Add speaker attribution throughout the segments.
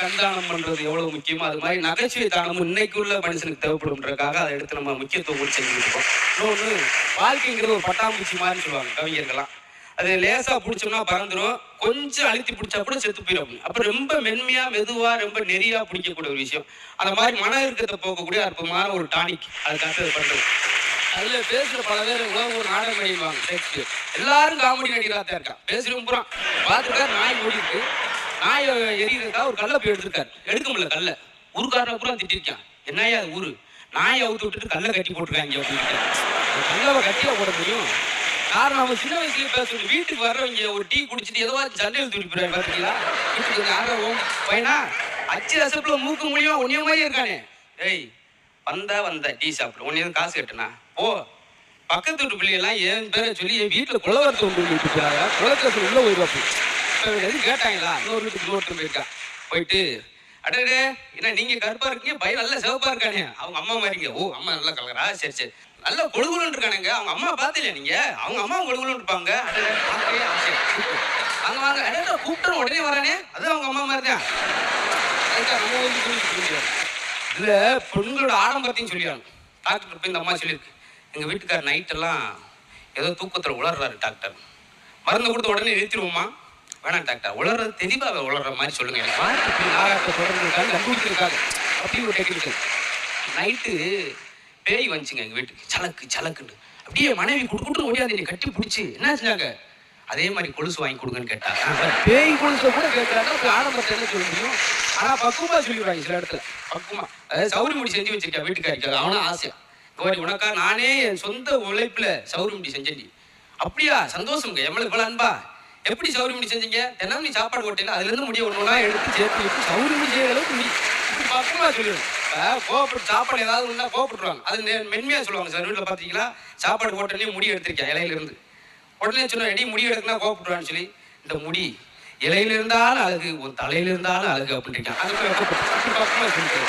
Speaker 1: கண் தானம் பண்றது எவ்வளவு முக்கியமோ அது மாதிரி நகைச்சுவை தானமும் இன்னைக்கு உள்ள மனுஷனுக்கு தேவைப்படும்ன்றக்காக அதை எடுத்து நம்ம முக்கியத்துவம் கொடுத்து செஞ்சுருக்கோம் இன்னொன்று வாழ்க்கைங்கிறது ஒரு பட்டாம்பூச்சி மாதிரி சொல்லுவாங்க கவிஞர்கள்லாம். அது லேசா பிடிச்சோம்னா பறந்துடும் கொஞ்சம் அழுத்தி பிடிச்சா கூட செத்து போயிடும் அப்ப ரொம்ப மென்மையா மெதுவா ரொம்ப நெறியா பிடிக்கக்கூடிய ஒரு விஷயம். அந்த மாதிரி மன இருக்கத்தை போகக்கூடிய அற்புதமான ஒரு டானிக். அதுக்காக அது பண்றது. அதுல பேசுற பல பேர் உலக ஒரு நாடகம் நடிவாங்க எல்லாரும் காமெடி நடிகராக தான் இருக்கான். பேசுறவங்க பூரா. நாய் ஓடி இருக்கு நாய எரியறதுக்காக ஒரு கல்லை போய் எடுத்திருக்காரு. எடுக்க முடியல கல்லை. ஊருக்காரனை பூரா திட்டிருக்கான். என்னையா அது ஊரு? நாயை அவுத்து விட்டுட்டு கல்லை கட்டி போட்டுருக்காங்க அப்படின்னு கல்லவை கட்டியா போட முடியும். காரணம் அவன் சின்ன வயசுல பேச வீட்டுக்கு வர்றவங்க ஒரு டீ குடிச்சிட்டு ஏதோ சண்டையில் தூக்கி போயிடுறாரு பாத்தீங்களா? வீட்டுக்கு யாரும் பையனா அச்சு ரசப்புல மூக்கு முடியும் உன்னைய மாதிரி இருக்கானே. ஏய் வந்தா வந்த டீ சாப்பிடு. உன்னை எதுவும் காசு கட்டுனா? ஓ பக்கத்து வீட்டு பிள்ளைகள்லாம் என் பேரை சொல்லி என் வீட்டில் குலவரத்தை உண்டு வந்து விட்டுறாங்க உள்ள போயிருவாப்பு இப்ப எதுவும் கேட்டாங்களா இன்னொரு வீட்டுக்கு இன்னொருத்தன் போயிருக்கா போயிட்டு அடடே என்ன நீங்க கருப்பா இருக்கீங்க? பையன் நல்லா சிவப்பா இருக்கானே. அவங்க அம்மா மாதிரிங்க ஓ அம்மா நல்லா கலரா? சரி சரி. நல்லா கொழுகுலுன்னு இருக்கானுங்க. அவங்க அம்மா பார்த்தில நீங்க? அவங்க அம்மா கொழுகுலுன்னு இருப்பாங்க. அடடே, பார்க்கவே ஆசை. வாங்க வாங்க. அடடே கூப்பிட்டு உடனே வரானே? அது அவங்க அம்மா மாதிரி தான் அதுக்கு வந்து கூட்டிட்டு போயிடுவாங்க. இதுல பெண்களோட ஆடம்பரத்தையும் சொல்லிடுறாங்க டாக்டர் போய் இந்த அம்மா சொல்லியிருக்கு. எங்க வீட்டுக்கார் நைட்டெல்லாம் ஏதோ தூக்கத்தில் உளர்றாரு டாக்டர். மருந்து கொடுத்த உடனே நிறுத்திடுவோமா வேணாம் டாக்டர். உளறது தெளிவாக உளர்ற மாதிரி சொல்லுங்க. எனக்கு வார்த்தை ஆராய்ச்சி தொடர்ந்துருக்காங்க கண்டுபிடிச்சிருக்காங்க அப்படி ஒரு டெக்னிக்கல் நைட்டு பேய் வந்துச்சுங்க எங்க வீட்டுக்கு. சலக்கு சலக்குன்னு அப்படியே மனைவி குடுக்குட்டு ஓடியாந்து என்னை கட்டி பிடிச்சி என்ன செஞ்சாங்க அதே மாதிரி கொலுசு வாங்கி கொடுங்கன்னு கேட்டாங்க பேய் கொலுசை கூட கேட்கறாங்க. ஆடம்பரத்தை என்ன சொல்ல முடியும்? ஆனா பக்குவமா சொல்லிடுவாங்க சில இடத்துல. பக்குவமா. அதாவது சௌரி முடி செஞ்சு வச்சிருக்கேன் வீட்டுக்காரிக்காக அவனும் ஆசையா கோரி உனக்கா நானே என் சொந்த உழைப்புல சௌரி முடி செஞ்சேன் அப்படியா? சந்தோஷம்ங்க. எவ்வளவு இவ்வளவு அன்பா. எப்படி சௌரியமணி செஞ்சீங்க? தினம் சாப்பாடு போட்டீங்க அதுல இருந்து முடிய ஒண்ணு எடுத்து சேர்த்து வச்சு சௌரியமணி செய்யற அளவுக்கு முடி. இப்படி பக்குவமா சொல்லிடுவேன் கோவப்பட்டு சாப்பாடு ஏதாவது ஒன்றா கோவப்பட்டுருவாங்க. அது மென்மையா சொல்லுவாங்க சார். வீட்டில் பார்த்தீங்களா சாப்பாடு போட்டோன்னே முடி எடுத்திருக்கேன் இலையில இருந்து உடனே சொன்ன எடி முடி எடுக்கனா கோவப்படுவான்னு சொல்லி. இந்த முடி இலையில இருந்தாலும் அழகு உன் தலையில இருந்தாலும் அழகு அப்படின்னு அதுக்கு பக்கமா சொல்லிட்டு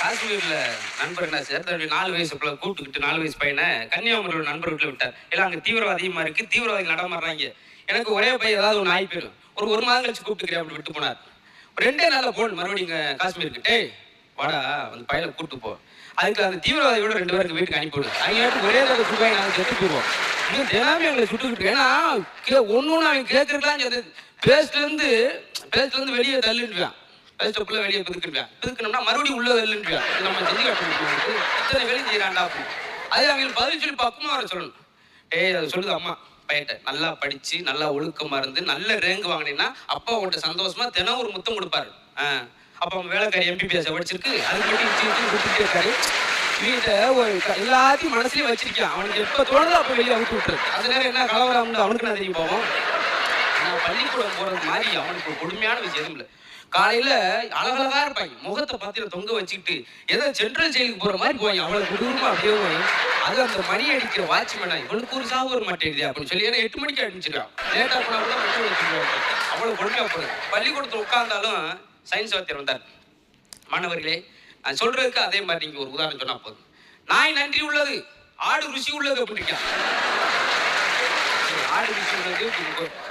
Speaker 1: காஷ்மீர்ல நண்பர் என்ன சார் தன்னுடைய நாலு வயசு பிள்ளை கூப்பிட்டுக்கிட்டு நாலு வயசு பையனை கன்னியாகுமரியோட நண்பர் வீட்டில் விட்டார். இல்லை அங்கே தீவிரவாதி அதிகமாக இருக்கு? தீவிரவாதிகள் நடமாடுறாங்க. எனக்கு ஒரே பையன் ஏதாவது ஒன்று ஆகி போயிடும். ஒரு ஒரு மாதம் கழிச்சு கூப்பிட்டுக்கிறேன் அப்படி விட்டு போனார். ஒரு ரெண்டே நாளில் போன் மறுபடியும் காஷ்மீருக்கு. டேய் வாடா அந்த பையனை கூப்பிட்டு போ. அதுக்கு அந்த தீவிரவாதியோட ரெண்டு பேருக்கு வீட்டுக்கு அனுப்பிவிடு அவங்க ஒரே தடவை சுட்டாங்க நாங்கள் செத்து போவோம் இன்னும் தினமே எங்களை சுட்டுக்கிட்டு ஏன்னா ஒன்று ஒன்று அவங்க கேட்கறதுலாம் பேஸ்ட்லேருந்து பேஸ்ட்லேருந்து வெளியே தள்ளிடுவான் பேஸ்ட்டுக்குள்ளே வெளியே பிதுக்கிடுவான் பிதுக்கணும்னா மறுபடியும் உள்ள இது நம்ம செஞ்சு காட்டணும் இத்தனை வேலையும் செய்யறாண்டா அப்படின்னு. அது அவங்களுக்கு பதில் சொல்லி பக்குமா வர சொல்லணும். ஏய் அது சொல்லுது அம்மா பையன்ட்ட நல்லா படிச்சு நல்லா ஒழுக்கமா இருந்து நல்ல ரேங்க் வாங்கினீங்கன்னா அப்பா உன்கிட்ட சந்தோஷமா தினம் ஒரு முத்தம் கொடுப்பாரு. அப்ப அவன் வேலைக்காரி எம்பிபிஎஸ் படிச்சிருக்கு. அதுக்கு மட்டும் கொடுத்துட்டே இருக்காரு. வீட்டை ஒரு எல்லாத்தையும் மனசுலயே வச்சிருக்கான். அவனுக்கு எப்ப தோணுதோ அப்ப வெளியே அவுத்து விட்டுரு. அது நேரம் என்ன கலவரம் அவனுக்கு நான் தெரியும் போவோம்? நான் பள்ளிக்கூடம் போறது மாதிரி அவனுக்கு ஒரு கொடுமையான விஷயம் இல்ல. இல்லை காலையில அழகழகா இருப்பாங்க. முகத்தை பத்திர தொங்க வச்சுக்கிட்டு ஏதோ சென்ட்ரல் ஜெயிலுக்கு போற மாதிரி போய் அவ்வளவு கொடூரமா அப்படியே போய் அது அந்த மணி அடிக்கிற வாட்ச்மேனா இவனுக்கு ஒரு சாவு வர மாட்டேங்குது அப்படின்னு சொல்லி ஏன்னா எட்டு மணிக்கு அடிச்சிருக்கான் லேட்டா போனா கூட அவ்வளவு கொடுமையா போகுது. பள்ளிக்கூடத்துல உட்கார்ந்தாலும் சயின்ஸ் வாத்தியர் வந்தார். மாணவர்களே நான் சொல்றதுக்கு அதே மாதிரி நீங்க ஒரு உதாரணம் சொன்னா போதும். நாய் நன்றி உள்ளது ஆடு ருசி உள்ளது அப்படின்னு ஆடு ருசி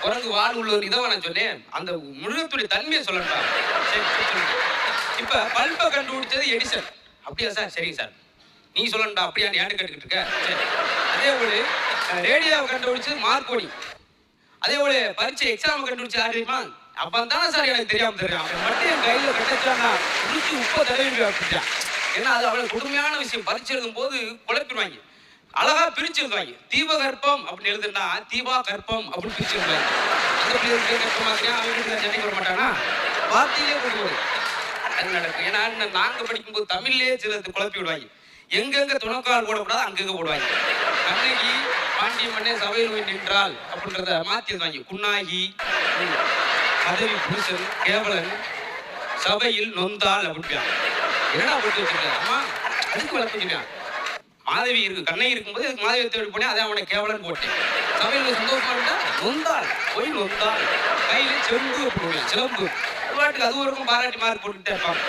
Speaker 1: குரங்கு வால் உள்ளது இதை நான் சொன்னேன். அந்த முழுகத்துடைய தன்மையை சொல்லணும்? சரி சரி, இப்ப பல்பை கண்டுபிடிச்சது எடிசன். அப்படியா சார்? சரிங்க சார். நீ சொல்லணும்டா அப்படியா? ஏன்னு கேட்டுக்கிட்டு இருக்க? சரி. அதே போல ரேடியோவை கண்டுபிடிச்சது மார்க்கோனி அதே போல பரீட்சை எக்ஸாம் கண்டுபிடிச்சு யார் தெரியுமா? அப்ப தானே சார் எனக்கு தெரியாம தெரியும் அவன் மட்டும் என் கையில கட்டச்சானா முடிச்சு உப்ப தடவி அப்படின்ட்டான். ஏன்னா அது அவ்வளவு கொடுமையான விஷயம். பரீட்சை எழுதும் போது குழப்பிடுவாங்க. அழகா பிரிச்சு எழுதுவாங்க தீபகற்பம் அப்படின்னு எழுதுனா தீபா கற்பம் அப்படின்னு பிரிச்சு எழுதுவாங்க அந்த பிள்ளைகளுக்கு கற்பமா இருக்கியா அவன் வீட்டுக்கு சென்னைக்கு வர மாட்டானா? வார்த்தையிலே கொண்டு அது நடக்கும். ஏன்னா நாங்க படிக்கும்போது தமிழ்லயே சில குழப்பி விடுவாங்க. எங்கெங்க துணக்கால் போடக்கூடாது அங்கங்க போடுவாங்க. கண்ணகி பாண்டிய மன்னே சபையில் போய் நின்றால் அப்படின்றத மாத்தி எழுதுவாங்க குன்னாகி பதவி புருஷன் கேவலன் சபையில் நொந்தாள் அப்படின்றான் என்னடா அப்படின்னு வச்சிருக்க? அதுக்கு வளர்த்துக்கிறான் மாதவி இருக்கு கண்ணை இருக்கும்போது அதுக்கு மாதவி தேடி போனேன் அதை அவனை கேவலன் போட்டேன். சமையல் சந்தோஷமா இருந்தா நொந்தாள் போய் நொந்தாள். கையில செம்பு போடுவேன் சிலம்பு. பாட்டுக்கு அது வரைக்கும் பாராட்டி மார்க் போட்டுக்கிட்டே இருப்பாங்க.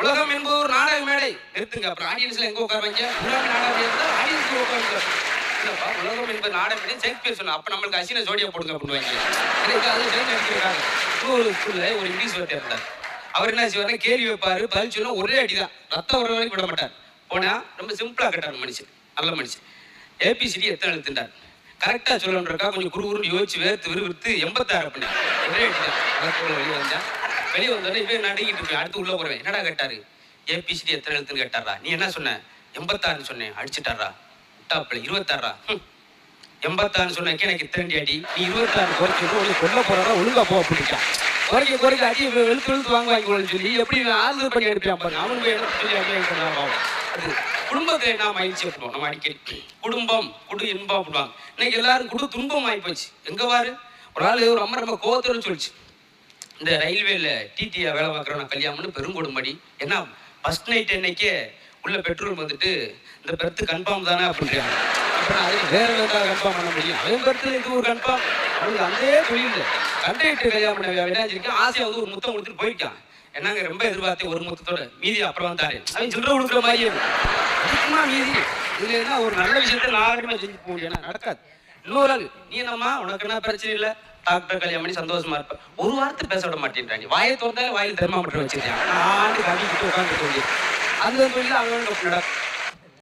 Speaker 1: உலகம் என்பது ஒரு நாடக மேடை. நிறுத்துங்க அப்புறம் ஆடியன்ஸ்ல எங்க உட்காருவாங்க? உலக நாடகம் இருந்தால் ஆடியன்ஸ் உட்காருங்க. இல்லப்பா உலகம் என்பது நாடகம் ஷேக்ஸ்பியர் சொன்ன அப்ப நம்மளுக்கு அசின ஜோடியா போடுங்க அப்படின்னு எனக்கு அது ஒரு ஸ்கூல்ல ஒரு இங்கிலீஷ் வார்த்தை இருந்தார் அவர் என்ன செய்வார் கேள்வி வைப்பாரு பதில் சொல்ல ஒரே அடிதான். ரத்தம் வர வரைக்கும் விட மாட்டார். போனா ரொம்ப சிம்பிளா கேட்டார் மனுஷன். நல்ல மனுஷன். ஏபிசிடி எத்தனை எழுத்துட்டார் கரெக்டா சொல்லணுன்றக்கா கொஞ்சம் குறுகுறு யோசிச்சு வேர்த்து விறுவிறுத்து எண்பத்தாறு பண்ணி ஒரே அடிதான். வெளியே வந்தேன் வெளியே வந்தோடனே இவன் நடுங்கிட்டு இருக்கேன்? அடுத்து உள்ள போறேன் என்னடா கேட்டாரு? ஏபிசிடி எத்தனை எழுத்துன்னு கேட்டாரா? நீ என்ன சொன்ன? எண்பத்தாறுன்னு சொன்னேன். அடிச்சுட்டாரா? விட்டாப்புல இருபத்தாறா? ஹம். எண்பத்தாறு சொன்னக்கே எனக்கு இத்தனை அடி. நீ இருபத்தாறு குறைச்சு ஒன்று கொல்ல போறா ஒழுங்கா போ அப்படின்ட்டான். குறைக்க குறைக்க அடி வெளுத்து வெளுத்து வாங்க சொல்லி எப்படி ஆறுதல் பண்ணி எடுப்பேன்? பாருங்க அவனுக்கு போய் குடும்பத்தை நான் மகிழ்ச்சி பண்ணுவோம் நம்ம அடிக்கடி குடும்பம் குடு இன்பம் அப்படிவாங்க இன்னைக்கு எல்லாரும் குடு துன்பம் ஆகி போச்சு. எங்க வாரு ஒரு ஆள் ஒரு அம்மா நம்ம கோவத்தோடு சொல்லிச்சு. இந்த ரயில்வேல டிடியா வேலை பார்க்குறோம் கல்யாணம்னு பெருங்கொடும்படி ஏன்னா ஃபர்ஸ்ட் நைட் அன்னைக்கே உள்ள பெட்ரோல் வந்துட்டு இந்த பெர்த்து கன்ஃபார்ம் தானே அப்படின்றாங்க. வேற ஏதாவது கன்ஃபார்ம் பண்ண முடியும் அவன் இது ஒரு கன்ஃபார்ம் அவனுக்கு அந்த தொழில் கண்டக்டர் கல்யாணம் பண்ண வந்து ஒரு முத்தம் கொடுத்துட்டு போயிட்டான். என்னங்க ரொம்ப எதிர்பார்த்தேன் ஒரு முத்தத்தோட மீதி அப்புறம் வந்தாரு. அவன் சில்லறை கொடுக்குற மாதிரியே இருக்கும். மீதி. இதுல என்ன ஒரு நல்ல விஷயத்த நாகரிகமா செஞ்சு போக முடியும் நடக்காது. இன்னொரு ஆள் நீ என்னம்மா உனக்கு என்ன பிரச்சனை இல்லை? டாக்டர் கல்யாணம் பண்ணி சந்தோஷமா இருப்பேன் ஒரு வார்த்தை பேச விட மாட்டேன்றாங்க. வாயை திறந்தாலே வாயில் தெர்மாமீட்டர் வச்சிருக்காங்க. நான் ஆண்டு கவிக்கிட்டு உட்காந்துட்டு அந்த தொழில் அவன் நடக்கும்.